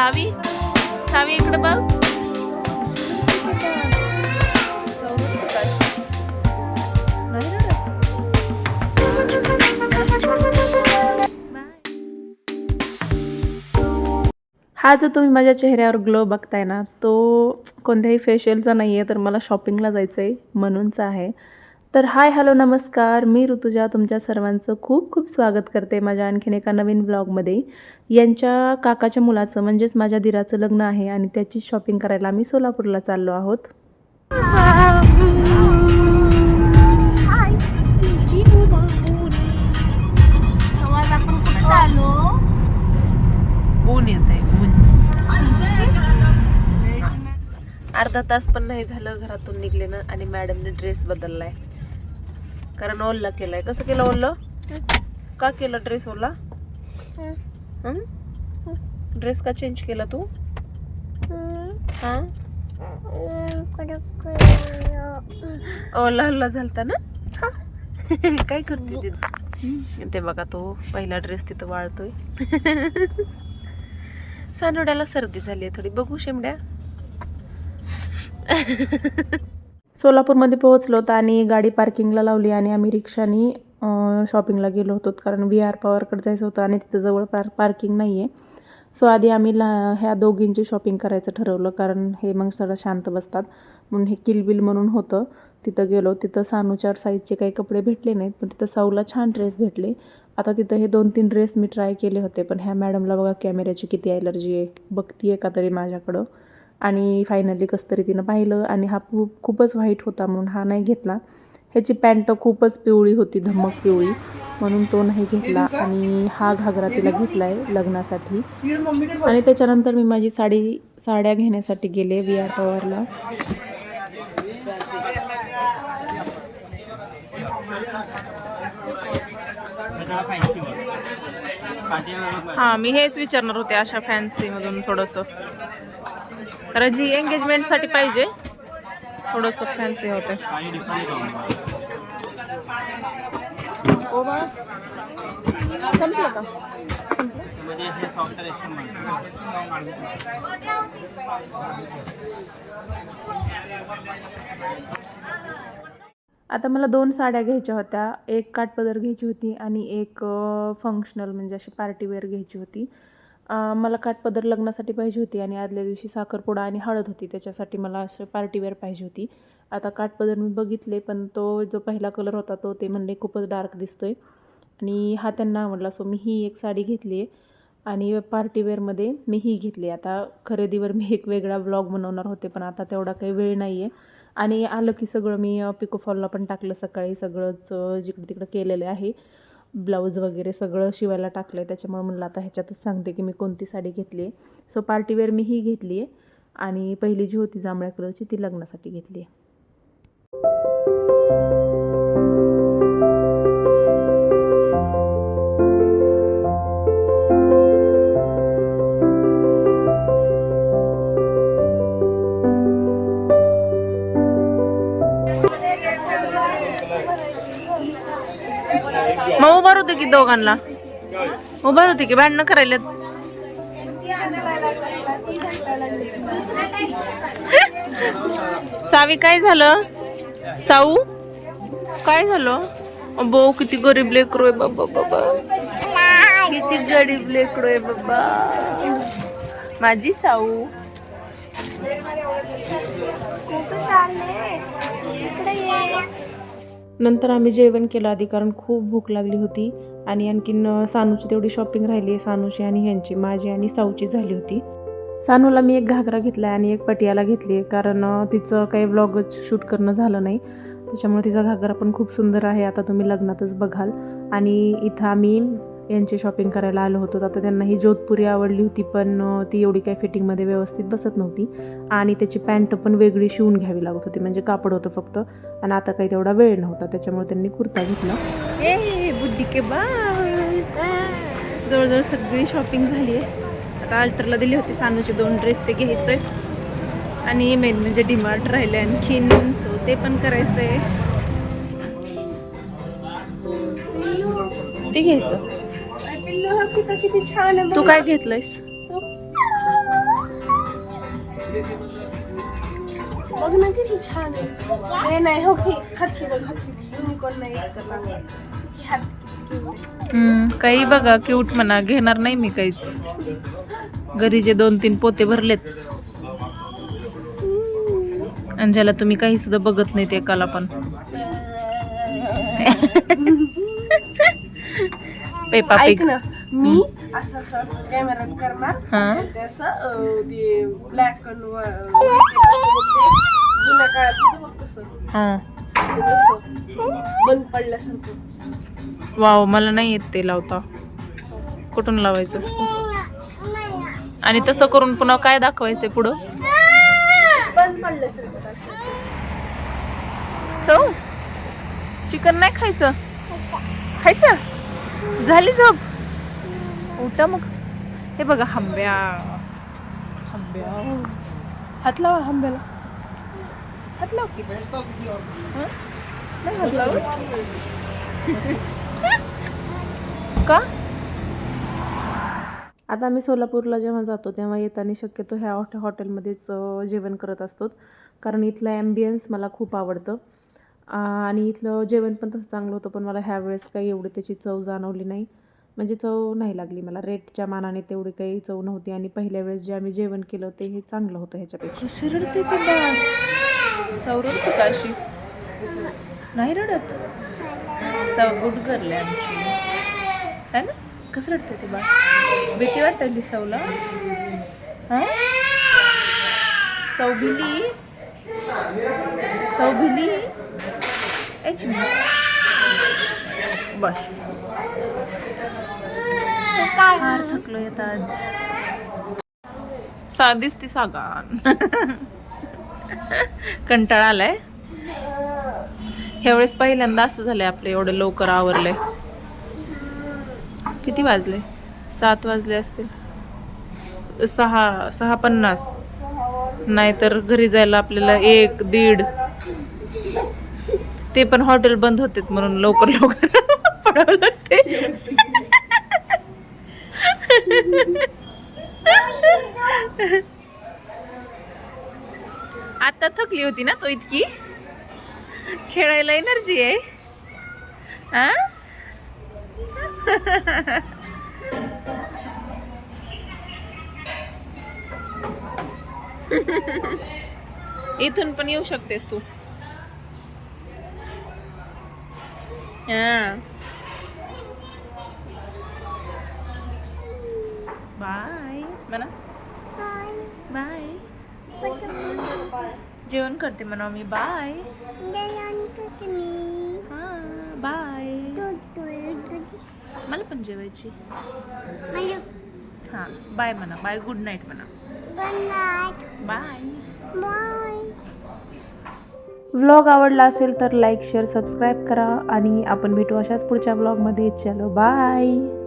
सावी? सावी इकडे बघ. हा जो तुम्ही माझ्या चेहऱ्यावर ग्लो बघताय ना तो कोणत्याही फेशियलचा नाही आहे तर मला शॉपिंगला जायचं आहे म्हणूनचा आहे. तर हाय हॅलो नमस्कार. मी ऋतुजा तुमच्या सर्वांचं खूप खूप स्वागत करते माझ्या आणखीन एका नवीन ब्लॉगमध्ये. यांच्या काकाच्या मुलाचं म्हणजेच माझ्या दिराचं लग्न आहे आणि त्याची शॉपिंग करायला आम्ही सोलापूरला चाललो आहोत. ऊन येत आहे अर्धा तास पण नाही झालं घरातून निघले ना आणि मॅडमने ड्रेस बदललाय. कारण ओल्ला केलाय. कसं केलं ओल्लं का केलं ड्रेस ओला? ड्रेस का चेंज केला तू? हा? ओला हल्ला झालता ना? काय करते तिथे ते बघा तो पहिला ड्रेस तिथं वाळतोय. सानोड्याला सर्दी झाली आहे थोडी. बघू शेमड्या. सोलापूरमध्ये पोहोचलो होतो आणि गाडी पार्किंगला लावली आणि आम्ही रिक्षानी शॉपिंगला गेलो होतो कारण व्ही आर पॉवरकडे जायचं होतं आणि तिथं जवळ पार पार्किंग नाही आहे सो आधी आम्ही ला ह्या दोघींची शॉपिंग करायचं ठरवलं कारण हे मग सगळं शांत बसतात. म्हणून हे किलबिल म्हणून होतं. तिथं गेलो. तिथं सानुचार साईजचे काही कपडे भेटले नाहीत पण तिथं साऊला छान ड्रेस भेटले. आता तिथं हे दोन तीन ड्रेस मी ट्राय केले होते पण ह्या मॅडमला बघा कॅमेऱ्याची किती ॲलर्जी आहे. बघती आहे का तरी माझ्याकडं. आणि फायनली कसं तरी तिनं पाहिलं आणि हा खूप खूपच व्हाईट होता म्हणून हा नाही घेतला. ह्याची पॅन्ट खूपच पिवळी होती धमक पिवळी. म्हणून तो नाही घेतला आणि हा घागरा तिला घेतला आहे लग्नासाठी. आणि त्याच्यानंतर मी माझी साडी साड्या घेण्यासाठी गेले वी आर पवारला. हां मी हेच विचारणार होते अशा फॅन्सीमधून थोडंसं. कारण जी एंगेजमेंटसाठी पाहिजे थोडंसं फॅन्सी होतं ओ बाळा संपलं का आता मला दोन साड्या घ्यायच्या होत्या. एक काठपदर घ्यायची होती आणि एक फंक्शनल म्हणजे अशी पार्टीवेअर घ्यायची होती. मला काठपदर लग्नासाठी पाहिजे होती आणि आदल्या दिवशी साखरपुडा आणि हळद होती. त्याच्यासाठी मला असं पार्टीवेअर पाहिजे होती. आता काठपदर मी बघितले पण तो जो पहिला कलर होता तो ते म्हणले खूपच डार्क दिसतो आहे आणि हा त्यांना आवडला सो मी ही एक साडी घेतली आहे. आणि पार्टीवेअरमध्ये मी ही घेतली आता खरेदीवर मी एक वेगळा ब्लॉग बनवणार होते पण आता तेवढा काही वेळ नाही आहे आणि आलं की सगळं मी पिकोफॉलला पण टाकलं सकाळी. सगळंच जिकडं तिकडं केलेलं आहे. ब्लाऊज वगैरे सगळं शिवायला टाकलं आहे त्याच्यामुळे म्हणलं आता ह्याच्यातच सांगते की मी कोणती साडी घेतली आहे सो पार्टीवेअर मी ही घेतली आहे आणि पहिली जी होती जांभळ्या कलरची ती लग्नासाठी घेतली आहे मग उभार होते की दोघांना. उभार होते की भांडणं करायला. सावी काय झालं? साऊ काय झालं? अबो किती गरीब लेकरू आहे बाबा बाबा. किती गरीब लेकरू आहे बाबा. माझी साऊ. नंतर आम्ही जेवण केलं आधी कारण खूप भूक लागली होती. आणि आणखीन सानूची तेवढी शॉपिंग राहिली. सानूची आणि ह्यांची माझी आणि साऊची झाली होती. सानूला मी एक घागरा घेतला आहे आणि एक पटियाला घेतली आहे कारण तिचं काही व्लॉग शूट करणं झालं नाही. त्याच्यामुळे तिचा घागरा पण खूप सुंदर आहे. आता तुम्ही लग्नातच बघाल. आणि इथं आम्ही यांची शॉपिंग करायला आलो होतो. आता त्यांना ही जोधपुरी आवडली होती पण ती एवढी काही फिटिंगमध्ये व्यवस्थित बसत नव्हती. आणि त्याची पॅन्ट पण वेगळी शिवून घ्यावी लागत होती म्हणजे कापड होतं फक्त. आणि आता काही तेवढा वेळ नव्हता त्याच्यामुळे त्यांनी कुर्ता घेतला. ए बुद्धी के बा जवळजवळ सगळी शॉपिंग झाली आहे. आता अल्टरला दिली होती सानूचे दोन ड्रेस ते घ्यायचंय आणि मेन म्हणजे डिमार्ट राहिले आणखीन सो ते पण करायचंय. ते घ्यायचं. किती किती छान आहे तू काय घेतलंयस? बघ. ना किती छान आहे. हे नाही हो की बघ युनिकॉर्न नाही काही बघा क्यूट म्हणा. घेणार नाही मी काहीच. घरी जे दोन तीन पोते भरलेत. आणि ज्याला तुम्ही काही सुद्धा बघत नाही ते एकाला पण. पेपा. ऐक पिग ना. मी असं असं असं कॅमेरात करणार. हा. ते असं अं, ते ब्लॅक अँड जुन्या काळात होतं बघ तसं. हा. ते तसं. बंद पडल्यासारखं. वाव मला नाही येत ते लावता. कुठून लावायचं असतं आणि तसं करून पुन्हा काय दाखवायचंय पुढं? बंद पडल्यासारखं दाखवतं. सौ चिकन नाही खायचं? खायचं? झाली झोप. उठा मग? हे बघा आंब्या आंब्या हात लावा आंब्याला हात लाव की नाही हात लाव का? आता आम्ही सोलापूरला जेव्हा जातो तेव्हा येताना शक्यतो ह्या हॉटे हॉटेलमध्येच जेवण करत असतो. कारण इथलं ॲम्बियन्स मला खूप आवडतं. आणि इथलं जेवण पण तसं चांगलं होतं पण मला ह्यावेळेस काही एवढी त्याची चव जाणवली नाही. म्हणजे चव नाही लागली मला. रेटच्या मानाने तेवढी काही चव नव्हती आणि पहिल्या वेळेस जे आम्ही जेवण केलं ते हे चांगलं होतं ह्याच्यापेक्षा. शिरडते ते सौ रडते का अशी? नाही रडत? सौ गुड गर्ल आमची. है ना? कसं रडते ते बा? भीती वाटली सौला हां? सौभिली सौभिली एच मी? बस. फार थकलो येत आज? साधीच ती सागान. कंटाळा आलाय? ह्यावेळेस पहिल्यांदा असं झालंय आपलं एवढं लवकर आवरलंय. किती वाजले? सात वाजले असतील. सहा सहा पन्नास. नाहीतर घरी जायला आपल्याला एक दीड. ते पण हॉटेल बंद होते म्हणून लवकर लवकर. पडावं लागते आता थकली होती ना तो इतकी. खेळायला एनर्जी आहे. हा इथून पण येऊ शकतेस तू. हा. बाय. म्हणा बाय. जेवण करते म्हणा मी. बाय. हा बाय. मला पण जेवायची. हां बाय म्हणा. बाय गुड नाईट म्हणा. बाय. व्लॉग आवडला असेल तर लाईक शेअर सबस्क्राईब करा आणि आपण भेटू अशाच पुढच्या व्लॉगमध्ये. चलो बाय.